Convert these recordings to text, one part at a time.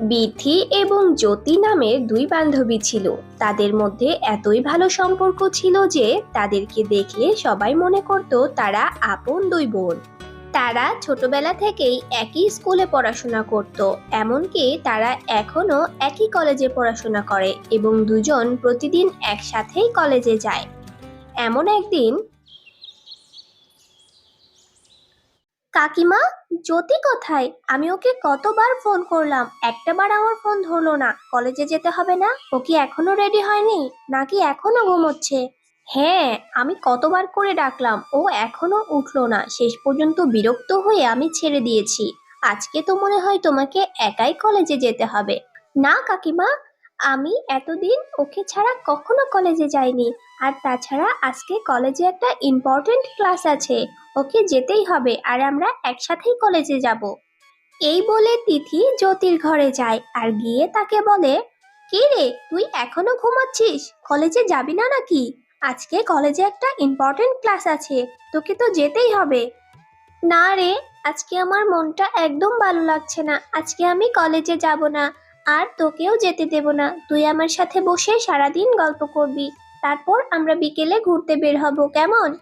বিথি এবং জ্যোতি নামের দুই বান্ধবী ছিল। তাদের মধ্যে এতই ভালো সম্পর্ক ছিল যে তাদেরকে দেখলে সবাই মনে করত তারা আপন দুই বোন। তারা ছোটবেলা থেকেই একই স্কুলে পড়াশোনা করত, এমনকি তারা এখনও একই কলেজে পড়াশোনা করে এবং দুজন প্রতিদিন একসাথেই কলেজে যায়। এমন একদিন কাকিমা, জ্যোতি কোথায়? আমি ওকে কতবার ফোন করলাম, একটাবার আমার ফোন ধরলো না। কলেজে যেতে হবে না? ও কি এখনও রেডি হয়নি? নাকি এখনও ঘুমোচ্ছে? হ্যাঁ আমি কতবার করে ডাকলাম, ও এখনও উঠল না। শেষ পর্যন্ত বিরক্ত হয়ে আমি ছেড়ে দিয়েছি। আজকে তো মনে হয় তোমাকে একাই কলেজে যেতে হবে। না কাকিমা আমি এতদিন ওকে ছাড়া কখনো কলেজে যাইনি। আর তাছাড়া আজকে কলেজে একটা ইম্পর্টেন্ট ক্লাস আছে। ওকে যেতেই হবে আর আমরা একসাথেই কলেজে যাব। এই বলে তিথি জ্যোতির ঘরে যায় আর গিয়ে তাকে বলে, কি রে, তুই এখনও ঘুমাচ্ছিস? কলেজে যাবি না নাকি? আজকে কলেজে একটা ইম্পর্টেন্ট ক্লাস আছে, তোকে তো যেতেই হবে। না রে, আজকে আমার মনটা একদম ভালো লাগছে না। আজকে আমি কলেজে যাব না। আর তোকেও যেতে দেব না। তুই আমার সাথে বসে সারাদিন গল্প করবি। তারপর আমরা বিকেলে ঘুরতে বের হব, কেমন?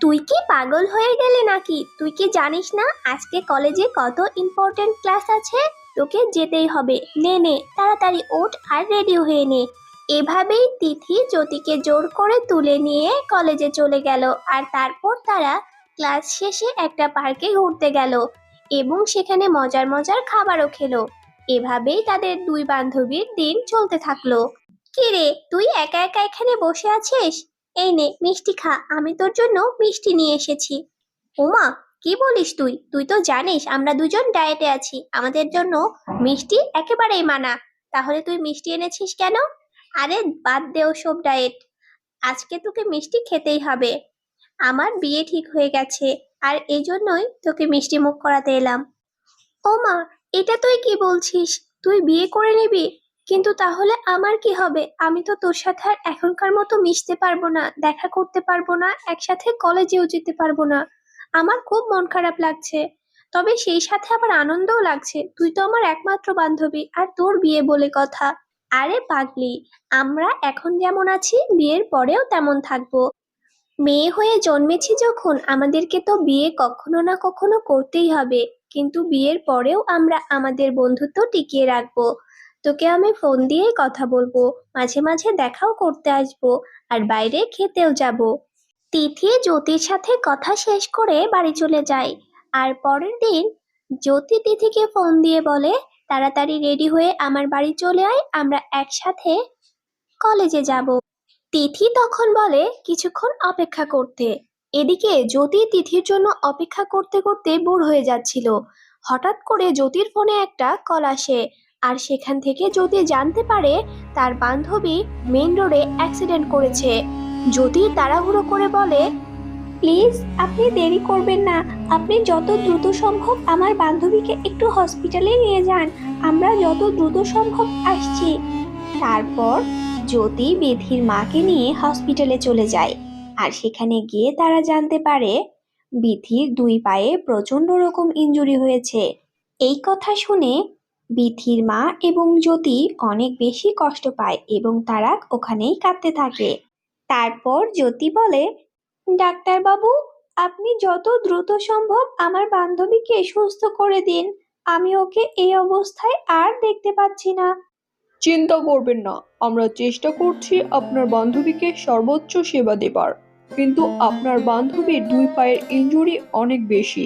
তুই কি পাগল হয়ে গেলে নাকি? তুই কি জানিস না, আজকে কলেজে কত ইম্পর্টেন্ট ক্লাস আছে? তোকে যেতেই হবে। নে নে, তাড়াতাড়ি ওঠ আর রেডি হয়ে নে। এভাবেই তিথি জ্যোতিকে জোর করে তুলে নিয়ে কলেজে চলে গেল। আর তারপর তারা ক্লাস শেষে একটা পার্কে ঘুরতে গেল এবং সেখানে মজার মজার খাবারও খেলো। এভাবেই তাদের দুই বান্ধবীর দিন চলতে থাকল। কিরে, তুই একা একা এখানে বসে আছিস? এই নে, মিষ্টি খা, আমি তোর জন্য মিষ্টি নিয়ে এসেছি। ওমা, কি বলিস তুই? তুই তো জানিস আমরা দুজন ডায়েটে আছি, আমাদের জন্য মিষ্টি একেবারেই মানা। তাহলে তুই মিষ্টি এনেছিস কেন? আরে, বাদ দে সব ডায়েট। আজকে তোকে মিষ্টি খেতেই হবে। আমার বিয়ে ঠিক হয়ে গেছে, আর এই জন্যই তোকে মিষ্টি মুখ করাতে এলাম। ও মা এটা তুই কি বলছিস? তুই বিয়ে করে নিবি? কিন্তু তাহলে আমার কি হবে? আমি তো তোর সাথে আর এখনকার মতো মিশতে পারব না, দেখা করতে পারব না, একসাথে কলেজেও যেতে পারব না। আমার খুব মন খারাপ লাগছে। তবে সেই সাথে আবার আনন্দও লাগছে। তুই তো আমার একমাত্র বান্ধবী আর তোর বিয়ে বলে কথা। আরে পাগলি, আমরা এখন যেমন আছি, বিয়ের পরেও তেমন থাকব। মেয়ে হয়ে জন্মেছি যখন, আমাদেরকে তো বিয়ে কখনো না কখনো করতেই হবে। কিন্তু বিয়ের পরেও আমরা আমাদের বন্ধুত্ব টিকিয়ে রাখব। তোকে আমি ফোন দিয়েই কথা বলব, মাঝে মাঝে দেখাও করতে আসব আর বাইরে খেতেও যাব। তিথি জ্যোতির সাথে কথা শেষ করে বাড়ি চলে যায়। আর পরের দিন জ্যোতি তিথিকে ফোন দিয়ে বলে, তাড়াতাড়ি রেডি হয়ে আমার বাড়ি চলে আয়, আমরা একসাথে কলেজে যাব। তিথি তখন বলে, কিছুক্ষণ অপেক্ষা করতে। এদিকে জ্যোতি তিথির জন্য অপেক্ষা করতে করতে বোর হয়ে যাচ্ছিল। হঠাৎ করে জ্যোতির ফোনে একটা কল আসে আর সেখান থেকে জ্যোতি জানতে পারে তার বান্ধবী মেন রোডে অ্যাক্সিডেন্ট করেছে। জ্যোতি তাড়াহুড়ো করে বলে, প্লিজ, আপনি দেরি করবেন না। আপনি যত দ্রুত সম্ভব আমার বান্ধবীকে একটু হসপিটালে নিয়ে যান। আমরা যত দ্রুত সম্ভব আসছি। তারপর জ্যোতি বিধির মাকে নিয়ে হসপিটালে চলে যায়। আর সেখানে গিয়ে তারা জানতে পারে, বিথির দুই পায়ে প্রচণ্ড রকম ইনজুরি হয়েছে। এই কথা শুনে বিথির মা এবং জ্যোতি অনেক বেশি কষ্ট পায় এবং তারা ওখানেই কাঁদতে থাকে। তারপর জ্যোতি বলে, ডাক্তারবাবু, আপনি যত দ্রুত সম্ভব আমার বান্ধবীকে সুস্থ করে দিন। আমি ওকে এই অবস্থায় আর দেখতে পাচ্ছি না। চিন্তা করবেন না, আমরা চেষ্টা করছি আপনার বান্ধবীকে সর্বোচ্চ সেবা দেবার। কিন্তু আপনার বান্ধবীর দুই পায়ের ইনজুরি অনেক বেশি।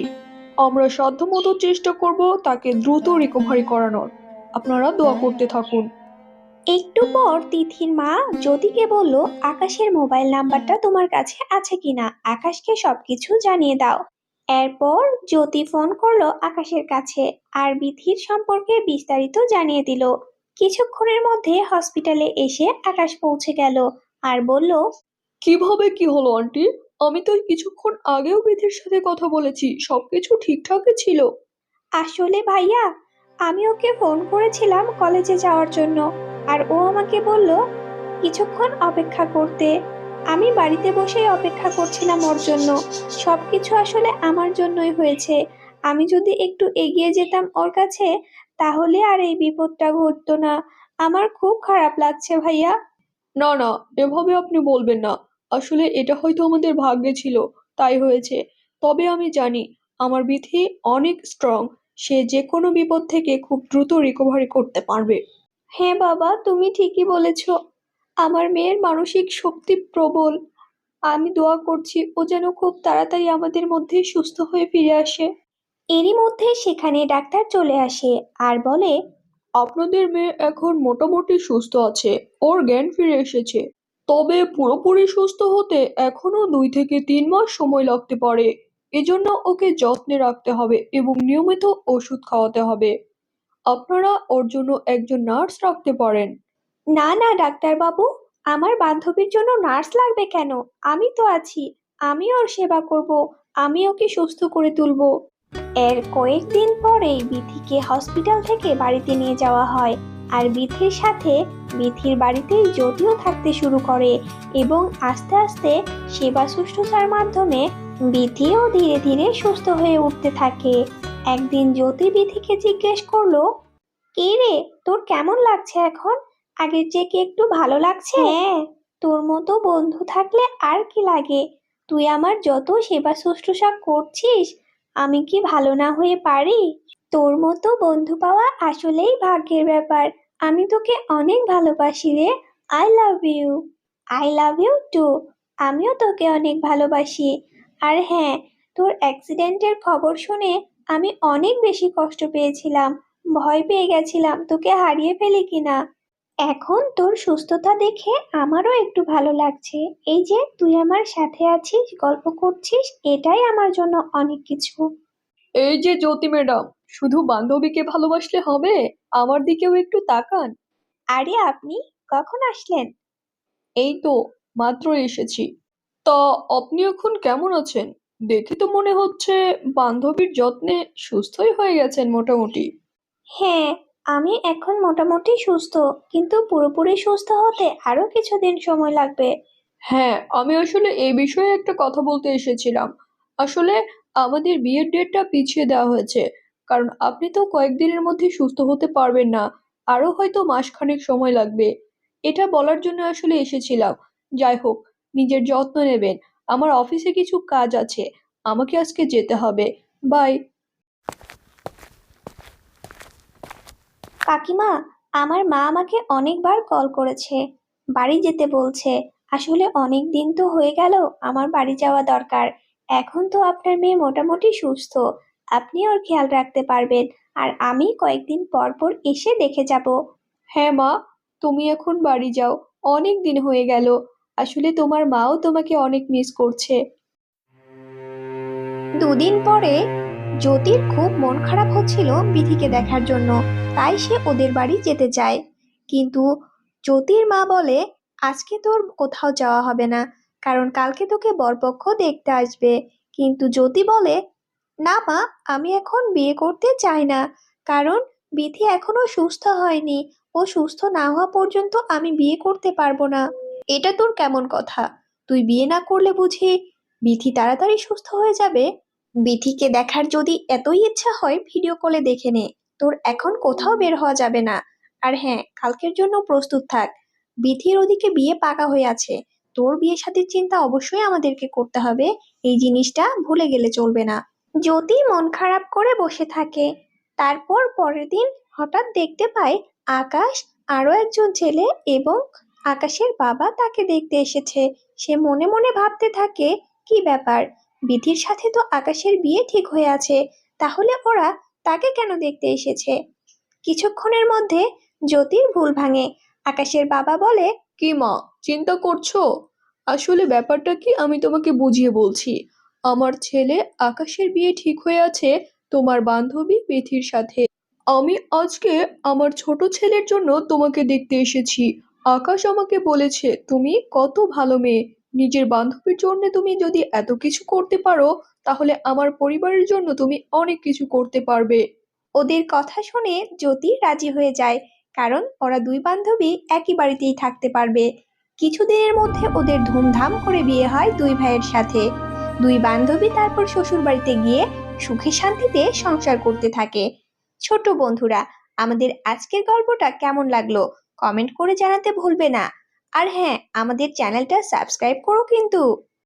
আমরা সাধ্যমতো চেষ্টা করব তাকে দ্রুত রিকভারি করানোর। আপনারা দোয়া করতে থাকুন। একটু পর তিথির মা জ্যোতিকে বলল, আকাশের মোবাইল নাম্বারটা তোমার কাছে আছে কিনা? আকাশকে সবকিছু জানিয়ে দাও। এরপর জ্যোতি ফোন করল আকাশের কাছে আর বিথির সম্পর্কে বিস্তারিত জানিয়ে দিল। কিছুক্ষণের মধ্যে হসপিটালে এসে আকাশ পৌঁছে গেল আর বলল কীভাবে কি হলো আন্টি আমি তো কিছুক্ষণ আগেও বিধির সাথে কথা বলেছি সবকিছু ঠিকঠাকই ছিল। আসলে ভাইয়া আমি ওকে ফোন করেছিলাম কলেজে যাওয়ার জন্য আর ও আমাকে বলল কিছুক্ষণ অপেক্ষা করতে। আমি বাড়িতে বসেই অপেক্ষা করছিলাম ওর জন্য। সব কিছু আসলে আমার জন্যই হয়েছে। আমি যদি একটু এগিয়ে যেতাম ওর কাছে তাহলে আর এই বিপদটা ঘটতো না। আমার খুব খারাপ লাগছে ভাইয়া। না না এভাবে আপনি বলবেন না। আসলে এটা হয়তো আমাদের ভাগ্যে ছিল তাই হয়েছে। তবে আমি জানি আমার বিথি অনেক স্ট্রং সে যে কোনো বিপদ থেকে খুব দ্রুত রিকভারি করতে পারবে। হ্যাঁ বাবা তুমি ঠিকই বলেছ। আমার মেয়ের মানসিক শক্তি প্রবল। আমি দোয়া করছি ও যেন খুব তাড়াতাড়ি আমাদের মধ্যে সুস্থ হয়ে ফিরে আসে। এরই মধ্যে সেখানে ডাক্তার চলে আসে আর বলে আপনাদের মেয়ে এখন মোটামুটি সুস্থ আছে ওর জ্ঞান ফিরে এসেছে। তবে পুরোপুরি সুস্থ হতে এখনও দুই থেকে তিন মাস সময় লাগতে পারে। এজন্য ওকে যত্নে রাখতে হবে এবং নিয়মিত ওষুধ খাওয়াতে হবে। আপনারা ওর জন্য একজন নার্স রাখতে পারেন। না না, ডাক্তারবাবু, আমার বান্ধবীর জন্য নার্স লাগবে কেন? আমি তো আছি, আমি ওর সেবা করব, আমি ওকে সুস্থ করে তুলব। এর কয়েকদিন পরেই বিথিকে হসপিটাল থেকে বাড়িতে নিয়ে যাওয়া হয়। আর বিথির সাথে বিথির বাড়িতেই জ্যোতিও থাকতে শুরু করে এবং আস্তে আস্তে সেবা শুশ্রূষার মাধ্যমে বিথিও ধীরে ধীরে সুস্থ হয়ে উঠতে থাকে। একদিন জ্যোতি বিথিকে জিজ্ঞেস করল কে রে তোর কেমন লাগছে এখন? আগের চেয়ে কি একটু ভালো লাগছে? হ্যাঁ। তোর মতো বন্ধু থাকলে আর কি লাগে? তুই আমার যত সেবা শুশ্রূষা করছিস আমি কি ভালো না হয়ে পারি? তোর মতো বন্ধু পাওয়া আসলেই ভাগ্যের ব্যাপার। আমি তোকে অনেক ভালোবাসি রে। I love you I love you too আমিও তোকে অনেক ভালোবাসি। আর হ্যাঁ তোর অ্যাক্সিডেন্টের খবর শুনে আমি অনেক বেশি কষ্ট পেয়েছিলাম। ভয় পেয়ে গেছিলাম তোকে হারিয়ে ফেলি কিনা। এখন তোর সুস্থতা দেখে আমারও একটু ভালো লাগছে। এই যে তুই আমার সাথে আছিস, গল্প করছিস, এটাই আমার জন্য অনেক কিছু। এই যে জ্যোতি ম্যাডাম শুধু বান্ধবীকে ভালোবাসলে হবে? আমার দিকেও একটু তাকান। আরে আপনি কখন আসলেন? এই তো মাত্র এসেছি। তা আপনি এখন কেমন আছেন? দেখে তো মনে হচ্ছে বান্ধবীর যত্নে সুস্থই হয়ে গেছেন মোটামুটি। হ্যাঁ আমি এখন মোটামুটি সুস্থ কিন্তু পুরোপুরি সুস্থ হতে আরও কিছুদিন সময় লাগবে। হ্যাঁ আমি আসলে এই বিষয়ে একটা কথা বলতে এসেছিলাম। আসলে আমাদের বিয়ের ডেটটা পিছিয়ে দেওয়া হয়েছে। কারণ আপনি তো কয়েকদিনের মধ্যে সুস্থ হতে পারবেন না। আরও হয়তো মাসখানেক সময় লাগবে। এটা বলার জন্য আসলে এসেছিলাম। যাই হোক, নিজের যত্ন নেবেন। আমার অফিসে কিছু কাজ আছে। আমাকে আজকে যেতে হবে। বাই। কাকিমা, আমার মা আমাকে অনেকবার কল করেছে। বাড়ি যেতে বলছে। আসলে অনেক দিন তো হয়ে গেল আমার বাড়ি যাওয়া দরকার। এখন তো আপনার মেয়ে মোটামুটি সুস্থ। আপনি ওর খেয়াল রাখতে পারবেন আর আমি কয়েকদিন পর পর এসে দেখে যাব। হ্যাঁ মা তুমি এখন বাড়ি যাও। অনেক দিন হয়ে গেল। আসলে তোমার মাও তোমাকে অনেক মিস করছে। দুদিন পরে জ্যোতির খুব মন খারাপ হচ্ছিল বিধিকে দেখার জন্য। তাই সে ওদের বাড়ি যেতে চায়। কিন্তু জ্যোতির মা বলে আজকে তোর কোথাও যাওয়া হবে না। কারণ কালকে তোকে বরপক্ষ দেখতে আসবে। কিন্তু জ্যোতি বলে না মা, আমি এখন বিয়ে করতে চাই না। কারণ বিথি এখনও সুস্থ হয়নি। ও সুস্থ না হওয়া পর্যন্ত আমি বিয়ে করতে পারব না। এটা তোর কেমন কথা? তুই বিয়ে না করলে বুঝি বিথি তাড়াতাড়ি সুস্থ হয়ে যাবে? বিথিকে দেখার যদি এতই ইচ্ছা হয় ভিডিও কলে দেখে নে। তোর এখন কোথাও বের হওয়া যাবে না। আর হ্যাঁ কালকের জন্য প্রস্তুত থাক। বিথির ওদিকে বিয়ে পাকা হয়ে আছে। তোর বিয়ে সাথে চিন্তা অবশ্যই আমাদেরকে করতে হবে। এই জিনিসটা ভুলে গেলে চলবে না। জ্যোতি মন খারাপ করে বসে থাকে, তারপর পরের দিন হঠাৎ দেখতে পায় আকাশ আরও একজন ছেলে এবং আকাশের বাবা তাকে দেখতে এসেছে। সে মনে মনে ভাবতে থাকে, কি ব্যাপার? বিধির সাথে তো আকাশের বিয়ে ঠিক হয়ে আছে, তাহলে ওরা তাকে কেন দেখতে এসেছে? কিছুক্ষণের মধ্যে জ্যোতির ভুল ভাঙে। আকাশের বাবা বলে, কি মা, চিন্তা করছ? আসলে ব্যাপারটা কি আমি তোমাকে বুঝিয়ে বলছি। আমার ছেলে আকাশের বিয়ে ঠিক হয়ে আছে, তোমার বান্ধবী বেথির সাথে। আমি আজকে আমার ছোট ছেলের জন্য তোমাকে দেখতে এসেছি। আকাশ আমাকে বলেছে, তুমি কত ভালো মেয়ে। নিজের বান্ধবীর জন্য তুমি যদি এত কিছু করতে পারো, তাহলে আমার পরিবারের জন্য তুমি অনেক কিছু করতে পারবে। ওদের কথা শুনে জ্যোতি রাজি হয়ে যায়, কারণ ওরা দুই বান্ধবী একই বাড়িতেই থাকতে পারবে। কিছুদিনের মধ্যে ওদের ধুমধাম করে বিয়ে হয় দুই ভাইয়ের সাথে। দুই বান্ধবী তারপর শ্বশুর বাড়িতে গিয়ে সুখে শান্তিতে সংসার করতে থাকে। ছোট বন্ধুরা, আমাদের আজকের গল্পটা কেমন লাগল? কমেন্ট করে জানাতে ভুলবে না। আর হ্যাঁ আমাদের চ্যানেলটা সাবস্ক্রাইব করো কিন্তু।